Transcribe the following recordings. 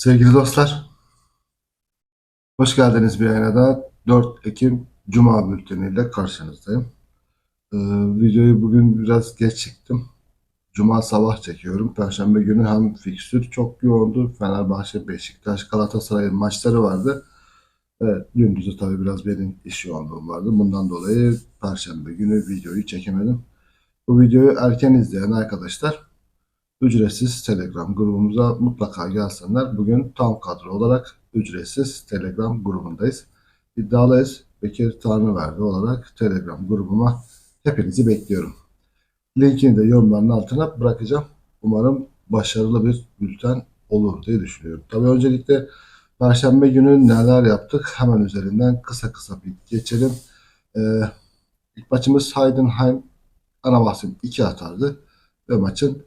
Sevgili dostlar, hoş geldiniz bir yayına daha. 4 Ekim Cuma bülteniyle karşınızdayım. Ee, videoyu bugün biraz geç çektim. Cuma sabah çekiyorum. Perşembe günü hem fikstür çok yoğundu. Fenerbahçe, Beşiktaş, Galatasaray'ın maçları vardı. Evet, gündüzü tabii biraz benim iş yoğunluğum vardı. Bundan dolayı Perşembe günü videoyu çekemedim. Bu videoyu erken izleyen arkadaşlar ücretsiz Telegram grubumuza mutlaka gelsinler. Bugün tam kadro olarak ücretsiz Telegram grubundayız. İddialıyız. Bekir Tanrıverdi olarak Telegram grubuma hepinizi bekliyorum. Linkini de yorumların altına bırakacağım. Umarım başarılı bir bülten olur diye düşünüyorum. Tabii öncelikle Perşembe günü neler yaptık hemen üzerinden kısa kısa bir geçelim. Ee, ilk maçımız Heidenheim ana bahsim 2 atardı ve maçın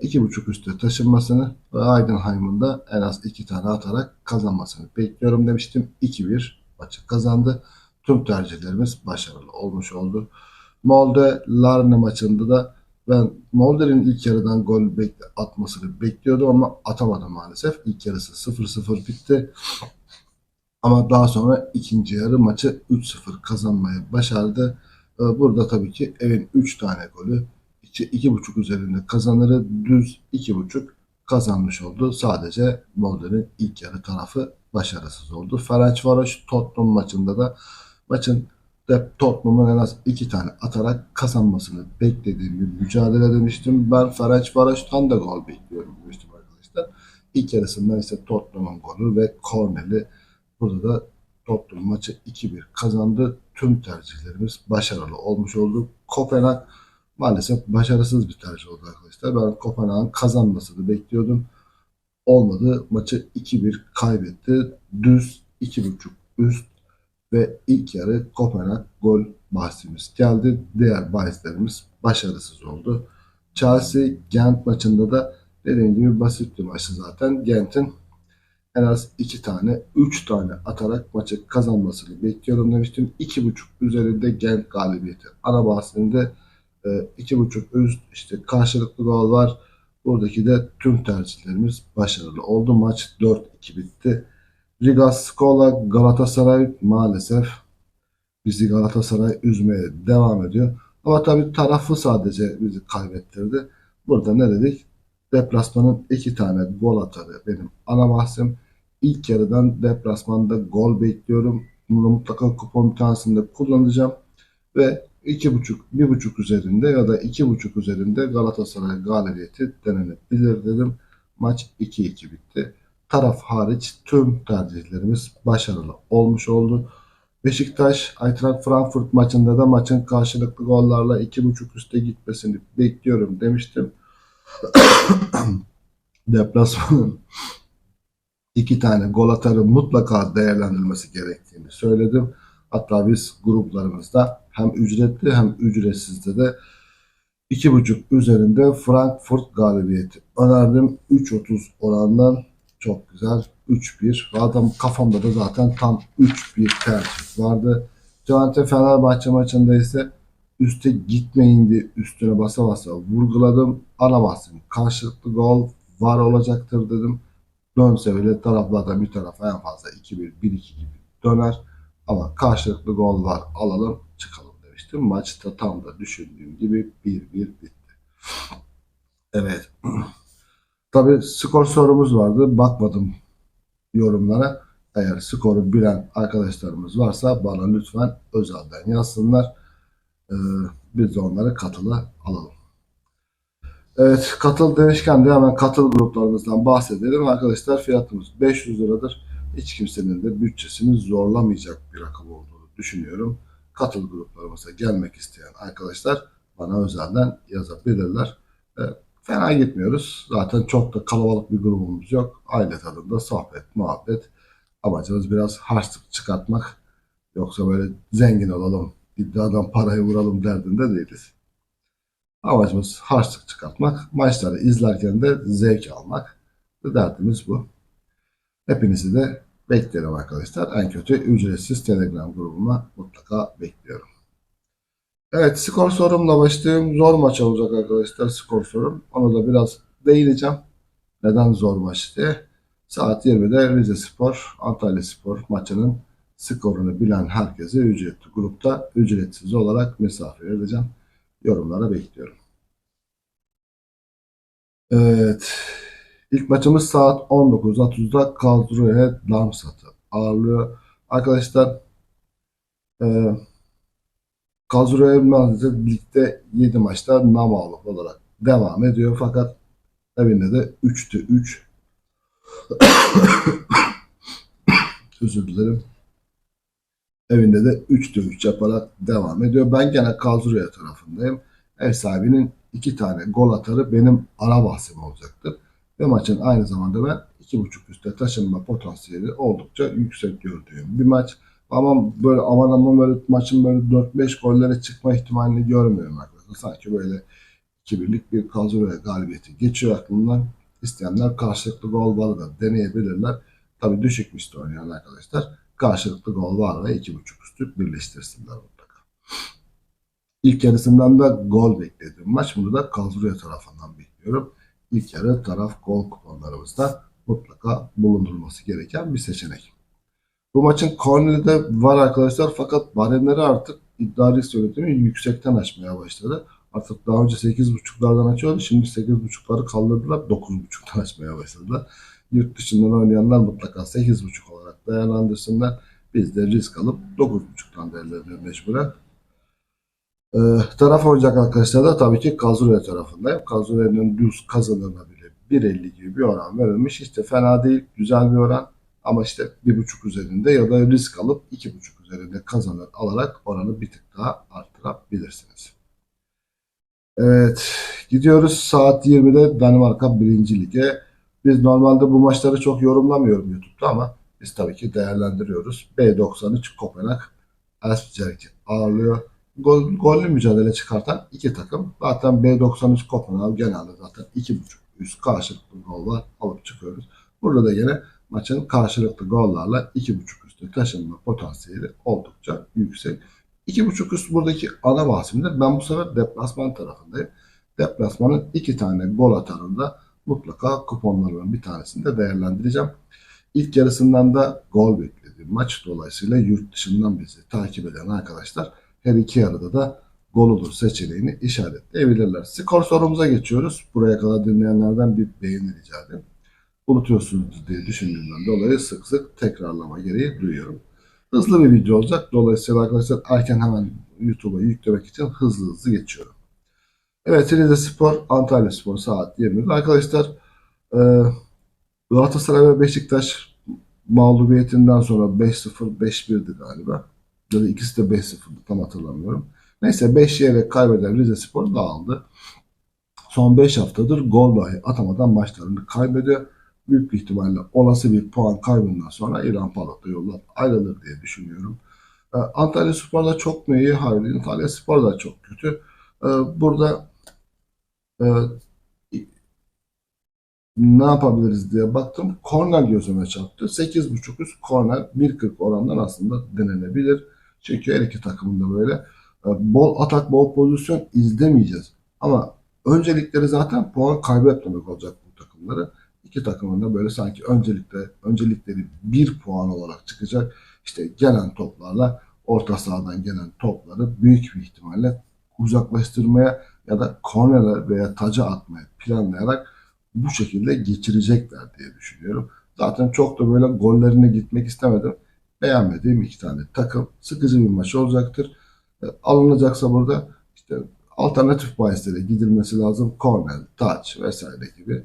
iki buçuk üstü taşınmasını ve Heidenheim'ın da en az iki tane atarak kazanmasını bekliyorum demiştim. 2-1 maçı kazandı. Tüm tercihlerimiz başarılı olmuş oldu. Molde Larne maçında da ben Molde'nin ilk yarıdan gol bekle, atmasını bekliyordum ama atamadı maalesef. İlk yarısı 0-0 bitti. Ama daha sonra ikinci yarı maçı 3-0 kazanmayı başardı. Ee, Burada tabii ki evin 3 tane golü 2,5 üzerinde kazanırı düz 2,5 kazanmış oldu. Sadece Molde'nin ilk yarı tarafı başarısız oldu. Ferencvaros Tottenham maçında da maçın Tottenham'ın en az 2 tane atarak kazanmasını beklediğim bir mücadele demiştim. Ben Ferencvaros'tan da gol bekliyorum demiştim arkadaşlar. İlk yarısında ise Tottenham'ın golü ve korneli burada da Tottenham maçı 2-1 kazandı. Tüm tercihlerimiz başarılı olmuş oldu. Kopenhag maalesef başarısız bir tercih oldu arkadaşlar. Ben Kopenhag'ın kazanmasını bekliyordum. Olmadı. Maçı 2-1 kaybetti. Düz 2.5 üst ve ilk yarı Kopenhag gol bahsimiz geldi. Diğer bahislerimiz başarısız oldu. Chelsea Gent maçında da dediğim gibi basit bir maçtı zaten. Gent'in en az 2 tane, 3 tane atarak maçı kazanmasını bekliyorum demiştim. 2.5 üzerinde Gent galibiyeti. Ana bahsinde iki buçuk üst işte karşılıklı gol var. Buradaki de tüm tercihlerimiz başarılı oldu. Maç 4-2 bitti. Riga Skola Galatasaray maalesef bizi Galatasaray üzmeye devam ediyor. Ama tabii tarafı sadece bizi kaybettirdi. Burada ne dedik? Deplasmanın iki tane gol atarı benim ana bahsim. İlk yarıdan deplasmanda gol bekliyorum. Bunu mutlaka kupon bir tanesinde kullanacağım. Ve 2.5, 1.5 üzerinde ya da 2.5 üzerinde Galatasaray galibiyeti denenebilir dedim. Maç 2-2 bitti. Taraf hariç tüm tercihlerimiz başarılı olmuş oldu. Beşiktaş Eintracht Frankfurt maçında da maçın karşılıklı gollarla 2.5 üste gitmesini bekliyorum demiştim. Deplasmanın iki tane gol atarı mutlaka değerlendirilmesi gerektiğini söyledim. Hatta biz gruplarımızda hem ücretli hem ücretsizde de 2.5 üzerinde Frankfurt galibiyeti önerdim. 3.30 orandan çok güzel 3-1. Adam kafamda da zaten tam 3-1 tercih vardı. Twente Fenerbahçe maçında ise üste gitmeyin diye üstüne basa basa vurguladım. Ana bahsim karşılıklı gol var olacaktır dedim. Dönse bile taraflardan bir tarafa en fazla 2-1, 1-2 gibi döner. Ama karşılıklı gol var alalım çıkalım demiştim. Maçta tam da düşündüğüm gibi 1-1 bitti. Evet. Tabi skor sorumuz vardı. Bakmadım yorumlara. Eğer skoru bilen arkadaşlarımız varsa bana lütfen özelden yazsınlar. Ee, biz de onları katıla alalım. Evet katıl demişken de hemen katıl gruplarımızdan bahsedelim. Arkadaşlar fiyatımız 500 liradır hiç kimsenin de bütçesini zorlamayacak bir rakam olduğunu düşünüyorum. Katıl gruplarımıza gelmek isteyen arkadaşlar bana özelden yazabilirler. E, fena gitmiyoruz. Zaten çok da kalabalık bir grubumuz yok. Aile tadında sohbet, muhabbet. Amacımız biraz harçlık çıkartmak. Yoksa böyle zengin olalım, iddiadan parayı vuralım derdinde değiliz. Amacımız harçlık çıkartmak. Maçları izlerken de zevk almak. Derdimiz bu. Hepinizi de beklerim arkadaşlar. En kötü ücretsiz Telegram grubuma mutlaka bekliyorum. Evet skor sorumla başlayayım. Zor maç olacak arkadaşlar skor sorum. Onu da biraz değineceğim. Neden zor maç diye. Saat 20'de Rize Spor, Antalya Spor maçının skorunu bilen herkese ücretli grupta ücretsiz olarak misafir edeceğim. Yorumlara bekliyorum. Evet. İlk maçımız saat 19.30'da Kadroya Darmstadt'ı ağırlıyor. Arkadaşlar e, Kadroya maalesef ligde 7 maçta namalip olarak devam ediyor. Fakat evinde de 3'te 3 özür dilerim. Evinde de 3'te 3 yaparak devam ediyor. Ben gene Kadroya tarafındayım. Ev sahibinin iki tane gol atarı benim ana bahsim olacaktır. Ve maçın aynı zamanda ben 2.5 üstte taşınma potansiyeli oldukça yüksek gördüğüm bir maç. Ama böyle aman aman böyle maçın böyle 4-5 gollere çıkma ihtimalini görmüyorum arkadaşlar. Sanki böyle 2-1'lik bir Kalzuraya galibiyeti geçiyor aklımdan. İsteyenler karşılıklı gol var da deneyebilirler. Tabii düşük misli oynayan arkadaşlar karşılıklı gol var ve 2.5 üstü birleştirsinler mutlaka. İlk yarısından da gol beklediğim maç. Bunu da Kalzuraya tarafından bekliyorum. İlk yarı taraf gol kuponlarımızda mutlaka bulundurulması gereken bir seçenek. Bu maçın korneri var arkadaşlar fakat baremleri artık iddia risk yönetimi yüksekten açmaya başladı. Artık daha önce 8.5'lardan açıyordu. Şimdi 8.5'ları kaldırdılar. 9.5'tan açmaya başladılar. Yurt dışından oynayanlar mutlaka 8.5 olarak değerlendirsinler. Biz de risk alıp 9.5'tan değerlendiriyor mecburen. Ee, taraf oynayacak arkadaşlar da tabii ki Kazurya tarafındayım. Kazurya'nın düz kazanımına bile 1.50 gibi bir oran verilmiş. İşte fena değil, güzel bir oran. Ama işte 1.5 üzerinde ya da risk alıp 2.5 üzerinde kazanır alarak oranı bir tık daha arttırabilirsiniz. Evet, gidiyoruz saat 20'de Danimarka 1. Lige. Biz normalde bu maçları çok yorumlamıyorum YouTube'da ama biz tabii ki değerlendiriyoruz. B93 Kopenhag Esbjerg'i ağırlıyor. Gol, gollü mücadele çıkartan iki takım. Zaten B93 Kopenhag genelde zaten 2.5 üst karşılıklı gol var alıp çıkıyoruz. Burada da yine maçın karşılıklı gollarla 2.5 üstü taşınma potansiyeli oldukça yüksek. 2.5 üst buradaki ana bahsimdir. Ben bu sefer deplasman tarafındayım. Deplasmanın iki tane gol atarında mutlaka kuponlarının bir tanesini de değerlendireceğim. İlk yarısından da gol beklediğim maç dolayısıyla yurt dışından bizi takip eden arkadaşlar her iki yarıda da gol olur seçeneğini işaretleyebilirler. Skor sorumuza geçiyoruz. Buraya kadar dinleyenlerden bir beğeni rica edeyim. Unutuyorsunuz diye düşündüğümden dolayı sık sık tekrarlama gereği duyuyorum. Hızlı bir video olacak. Dolayısıyla arkadaşlar erken hemen YouTube'a yüklemek için hızlı hızlı geçiyorum. Evet Rize Spor, Antalya Spor saat 20'de. Arkadaşlar e, Galatasaray ve Beşiktaş mağlubiyetinden sonra 5-0, 5-1'di galiba. Ya da ikisi de 5-0'dı tam hatırlamıyorum. Neyse 5 yere kaybeden Rize Spor dağıldı. Son 5 haftadır gol dahi atamadan maçlarını kaybediyor. Büyük ihtimalle olası bir puan kaybından sonra İlhan Palat'la yollar ayrılır diye düşünüyorum. Ee, Antalya Spor da çok mu iyi? Hayır. Antalya Spor da çok kötü. Ee, burada e, ne yapabiliriz diye baktım. Korner gözüme çarptı. 8.5 üst korner 1.40 orandan aslında denenebilir. Çünkü her iki takımın da böyle e, bol atak, bol pozisyon izlemeyeceğiz. Ama öncelikleri zaten puan kaybetmemek olacak bu takımları. İki takımın da böyle sanki öncelikle öncelikleri bir puan olarak çıkacak. İşte gelen toplarla orta sahadan gelen topları büyük bir ihtimalle uzaklaştırmaya ya da kornere veya taca atmaya planlayarak bu şekilde geçirecekler diye düşünüyorum. Zaten çok da böyle gollerine gitmek istemedim. Beğenmediğim iki tane takım. Sıkıcı bir maç olacaktır. E, alınacaksa burada işte alternatif bahislere gidilmesi lazım. Korner, taç vesaire gibi.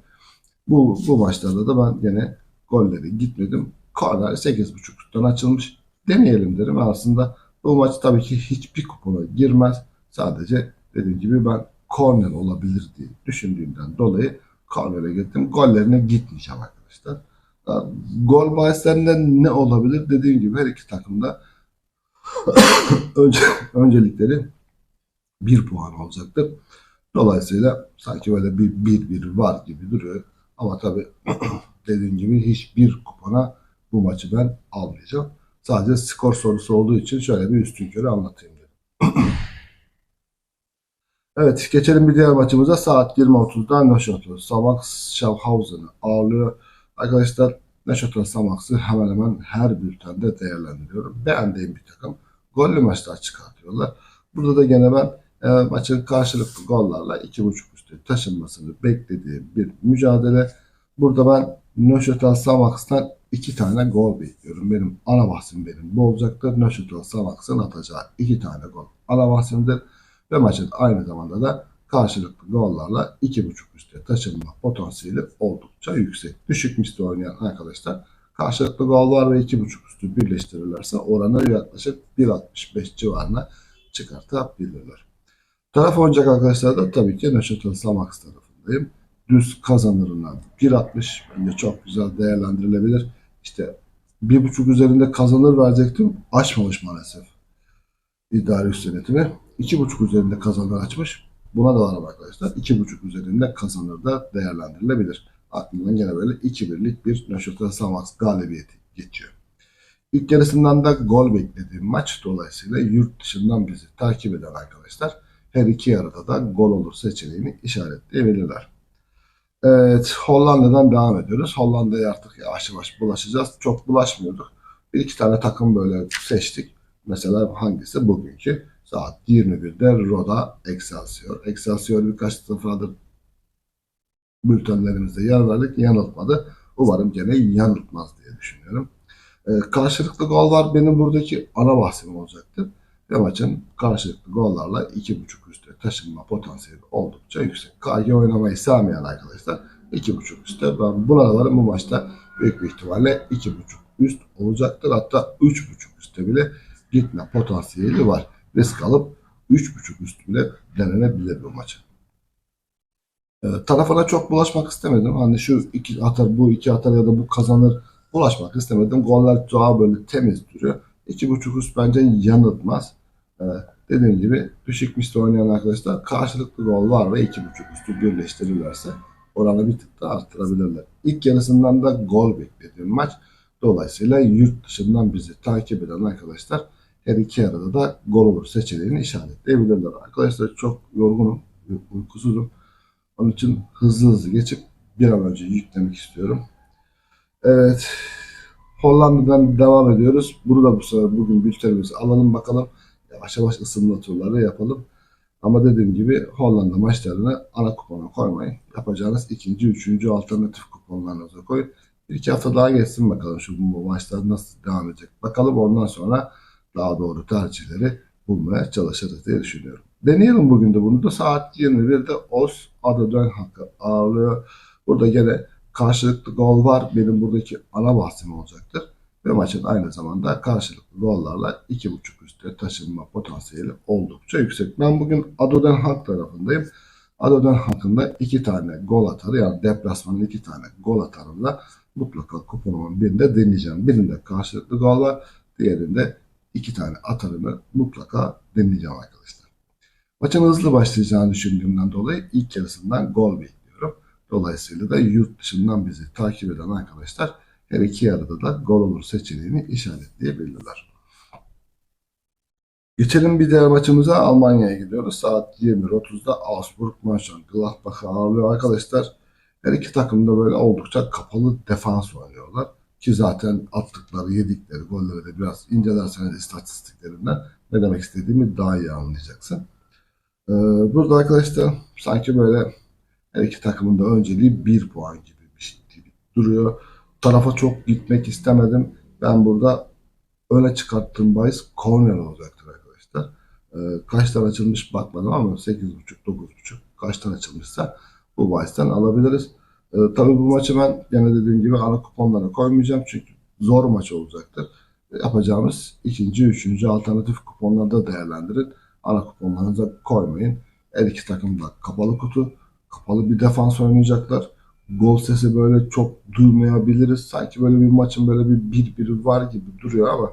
Bu, bu maçlarda da ben gene golleri gitmedim. Korner 8.5'tan açılmış. Deneyelim derim. Aslında bu maç tabii ki hiçbir kupona girmez. Sadece dediğim gibi ben korner olabilir diye düşündüğümden dolayı kornere gittim. Gollerine gitmeyeceğim arkadaşlar. Gol bahislerinde ne olabilir? Dediğim gibi her iki takımda önce, öncelikleri bir puan olacaktır. Dolayısıyla sanki böyle bir bir bir var gibi duruyor. Ama tabii dediğim gibi hiçbir kupona bu maçı ben almayacağım. Sadece skor sorusu olduğu için şöyle bir üstün körü anlatayım dedim. evet geçelim bir diğer maçımıza. Saat 20.30'da Nöşat'ı Sabah Schaffhausen'ı ağırlıyor. Arkadaşlar Neşet Samaks'ı hemen hemen her bültende değerlendiriyorum. Beğendiğim bir takım. Gollü maçlar çıkartıyorlar. Burada da gene ben e, maçın karşılıklı gollarla 2.5 üstü taşınmasını beklediğim bir mücadele. Burada ben Neşet Samaks'tan iki tane gol bekliyorum. Benim ana bahsim benim bu olacaktır. Neşet Samaks'ın atacağı iki tane gol ana bahsimdir. Ve maçın aynı zamanda da karşılıklı gollarla 2.5 üste taşınma potansiyeli oldukça yüksek. Düşük misli oynayan arkadaşlar karşılıklı gol var ve 2.5 üstü birleştirirlerse oranı yaklaşık 1.65 civarına çıkartabilirler. Taraf oynayacak arkadaşlar da tabii ki Neşet Samax tarafındayım. Düz kazanırından 1.60 bence çok güzel değerlendirilebilir. İşte 1.5 üzerinde kazanır verecektim. Açmamış maalesef idari üst yönetimi. 2.5 üzerinde kazanır açmış. Buna da varım arkadaşlar. 2.5 üzerinde kazanır da değerlendirilebilir. Aklımdan gene böyle 2-1'lik bir Neşet Samax galibiyeti geçiyor. İlk yarısından da gol beklediğim maç dolayısıyla yurt dışından bizi takip eden arkadaşlar her iki yarıda da gol olur seçeneğini işaretleyebilirler. Evet Hollanda'dan devam ediyoruz. Hollanda'ya artık yavaş yavaş bulaşacağız. Çok bulaşmıyorduk. Bir iki tane takım böyle seçtik. Mesela hangisi? Bugünkü saat 21'de Roda Excelsior. Excelsior birkaç defadır bültenlerimizde yer verdik. Yanıltmadı. Umarım gene yanıltmaz diye düşünüyorum. Ee, karşılıklı gol var. Benim buradaki ana bahsim olacaktı. Ve maçın karşılıklı gollarla 2.5 üstte taşınma potansiyeli oldukça yüksek. KG oynamayı sevmeyen arkadaşlar 2.5 üstte. Ben varım bu maçta büyük bir ihtimalle 2.5 üst olacaktır. Hatta 3.5 üstte bile gitme potansiyeli var. Risk alıp 3.5 üst bile denenebilir bu maçı. Ee, tarafına çok bulaşmak istemedim. Hani şu iki atar, bu iki atar ya da bu kazanır bulaşmak istemedim. Goller daha böyle temiz duruyor. 2.5 üst bence yanıltmaz. Ee, dediğim gibi düşük misli oynayan arkadaşlar karşılıklı gol var ve 2.5 üstü birleştirirlerse oranı bir tık da arttırabilirler. İlk yarısından da gol beklediğim maç. Dolayısıyla yurt dışından bizi takip eden arkadaşlar her iki yarıda da gol olur seçeneğini işaretleyebilirler. Arkadaşlar çok yorgunum, uykusuzum. Onun için hızlı hızlı geçip bir an önce yüklemek istiyorum. Evet. Hollanda'dan devam ediyoruz. Burada bu sefer bugün bültenimizi alalım bakalım. Yavaş yavaş ısınma turları yapalım. Ama dediğim gibi Hollanda maçlarını ana kupona koymayın. Yapacağınız ikinci, üçüncü alternatif kuponlarınıza koyun. Bir iki hafta daha geçsin bakalım şu bu maçlar nasıl devam edecek. Bakalım ondan sonra daha doğru tercihleri bulmaya çalışırız diye düşünüyorum. Deneyelim bugün de bunu da saat 21'de Oz adı dön hakkı ağırlıyor. Burada gene karşılıklı gol var. Benim buradaki ana bahsim olacaktır. Ve maçın aynı zamanda karşılıklı gollarla 2.5 üstte taşınma potansiyeli oldukça yüksek. Ben bugün Adoden Hak tarafındayım. Adoden Hak'ında iki tane gol atarı yani deplasmanın iki tane gol atarında mutlaka kuponumun birinde deneyeceğim. Birinde karşılıklı gol var. Diğerinde iki tane atarını mutlaka deneyeceğim arkadaşlar. Maçın hızlı başlayacağını düşündüğümden dolayı ilk yarısından gol bekliyorum. Dolayısıyla da yurt dışından bizi takip eden arkadaşlar her iki yarıda da gol olur seçeneğini işaretleyebilirler. Geçelim bir diğer maçımıza Almanya'ya gidiyoruz. Saat 21.30'da Augsburg Mönchengladbach'ı ağırlıyor arkadaşlar. Her iki takım da böyle oldukça kapalı defans oynuyorlar. Ki zaten attıkları, yedikleri golleri de biraz incelerseniz istatistiklerinden ne demek istediğimi daha iyi anlayacaksın. Ee, burada arkadaşlar sanki böyle her iki takımın da önceliği bir puan gibi bir şey gibi duruyor. Tarafa çok gitmek istemedim. Ben burada öne çıkarttığım bahis corner olacaktır arkadaşlar. Ee, kaçtan açılmış bakmadım ama 8.5 9.5 kaçtan açılmışsa bu bahisten alabiliriz. Ee, tabii bu maçı ben gene dediğim gibi ana kuponlara koymayacağım çünkü zor maç olacaktır. Yapacağımız ikinci, üçüncü alternatif kuponlarda değerlendirin. Ana kuponlarınıza koymayın. Her iki takım da kapalı kutu. Kapalı bir defans oynayacaklar. Gol sesi böyle çok duymayabiliriz. Sanki böyle bir maçın böyle bir bir biri var gibi duruyor ama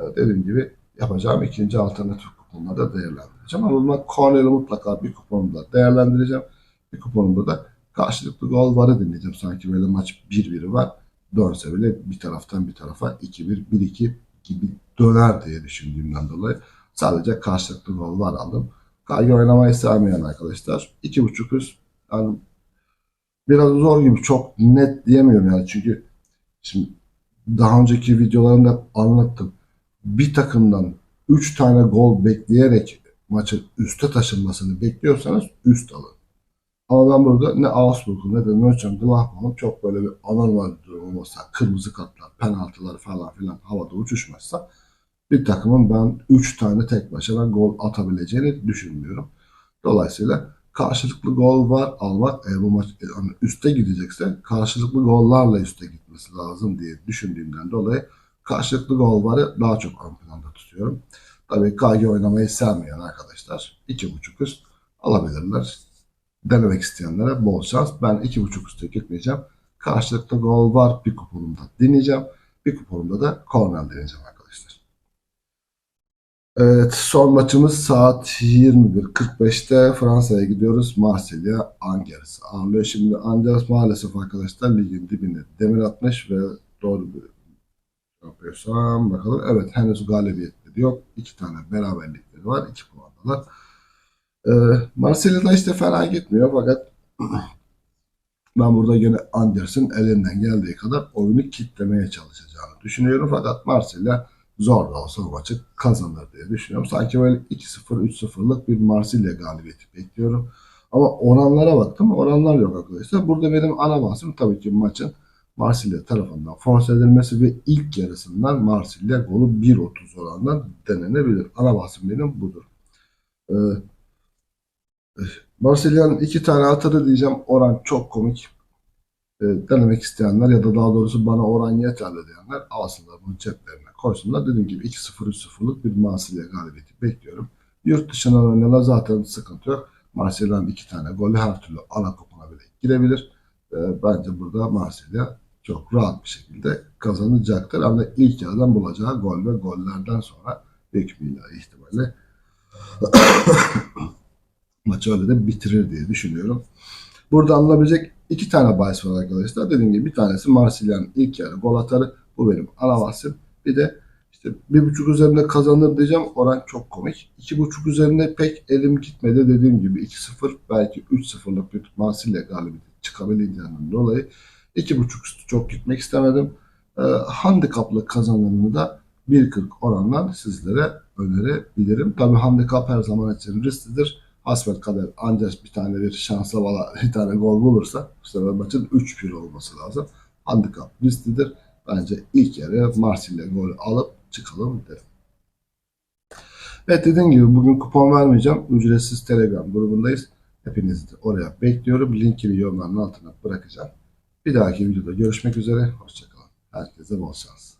e, dediğim gibi yapacağım ikinci alternatif kuponlarda değerlendireceğim. Ama ben Cornell'i mutlaka bir kuponumda değerlendireceğim. Bir kuponumda da karşılıklı gol varı dinleyeceğim. Sanki böyle maç 1-1'i var. Dönse bile bir taraftan bir tarafa 2-1, 1-2 gibi döner diye düşündüğümden dolayı sadece karşılıklı gol var aldım. KG oynamayı sevmeyen arkadaşlar 2.5 üst yani biraz zor gibi çok net diyemiyorum yani çünkü Şimdi daha önceki videolarımda anlattım. Bir takımdan 3 tane gol bekleyerek maçın üste taşınmasını bekliyorsanız üst alın. Ama ben burada ne Augsburg'un ne de Mönchengladbach'ın çok böyle bir anormal durum olmasa, kırmızı kartlar, penaltılar falan filan havada uçuşmazsa bir takımın ben 3 tane tek başına gol atabileceğini düşünmüyorum. Dolayısıyla karşılıklı gol var almak eğer bu maç yani üste gidecekse karşılıklı gollarla üste gitmesi lazım diye düşündüğümden dolayı karşılıklı gol varı daha çok ön planda tutuyorum. Tabii KG oynamayı sevmeyen arkadaşlar 2.5 üst alabilirler. Denemek isteyenlere bol şans. Ben 2.5 üste gitmeyeceğim. Karşılıklı gol var bir kuponumda deneyeceğim. Bir kuponumda da korner deneyeceğim arkadaşlar. Evet, son maçımız saat 21.45'te Fransa'ya gidiyoruz. Marsilya Angers ağırlıyor. Şimdi Angers maalesef arkadaşlar ligin dibine demir atmış ve doğru bir yapıyorsam bakalım. Evet henüz galibiyetleri yok. İki tane beraberlikleri var. iki puandalar. Ee, Marsilya'da işte fena gitmiyor fakat ben burada yine Anders'in elinden geldiği kadar oyunu kitlemeye çalışacağını düşünüyorum. Fakat Marsilya zor da olsa bu maçı kazanır diye düşünüyorum. Sanki böyle 2-0, 3-0'lık bir Marsilya galibiyeti bekliyorum. Ama oranlara baktım. Oranlar yok arkadaşlar. Burada benim ana bahsim tabii ki maçın Marsilya tarafından force edilmesi ve ilk yarısından Marsilya golü 1.30 orandan denenebilir. Ana bahsim benim budur. Ee, Marsilya'nın iki tane atarı diyeceğim. Oran çok komik. E, denemek isteyenler ya da daha doğrusu bana oran yeterli diyenler alsınlar bunu ceplerine koysunlar. Dediğim gibi 2-0 3-0'lık bir Marsilya galibiyeti bekliyorum. Yurt dışına oynayanlar zaten sıkıntı yok. Marsilya'nın iki tane golü her türlü ana kupona bile girebilir. E, bence burada Marsilya çok rahat bir şekilde kazanacaktır. Ama ilk yarıdan bulacağı gol ve gollerden sonra büyük bir ihtimalle maçı öyle de bitirir diye düşünüyorum. Burada alınabilecek iki tane bahis var arkadaşlar. Dediğim gibi bir tanesi Marsilya'nın ilk yarı gol atarı. Bu benim ana bahsim. Bir de işte bir buçuk üzerinde kazanır diyeceğim. Oran çok komik. İki buçuk üzerinde pek elim gitmedi. Dediğim gibi 2-0 belki 3-0'lık bir Marsilya galibiyeti çıkabileceğinden dolayı iki buçuk üstü çok gitmek istemedim. Ee, handikaplı kazanımını da 1.40 oranla sizlere önerebilirim. Tabii handikap her zaman için risklidir. Hasbel kader ancak bir tane bir şansla valla bir tane gol bulursa bu sefer maçın 3-1 olması lazım. Handikap risklidir. Bence ilk yarı Marsilya golü alıp çıkalım derim. Evet dediğim gibi bugün kupon vermeyeceğim. Ücretsiz Telegram grubundayız. Hepinizi de oraya bekliyorum. Linkini yorumların altına bırakacağım. Bir dahaki videoda görüşmek üzere. Hoşçakalın. Herkese bol şans.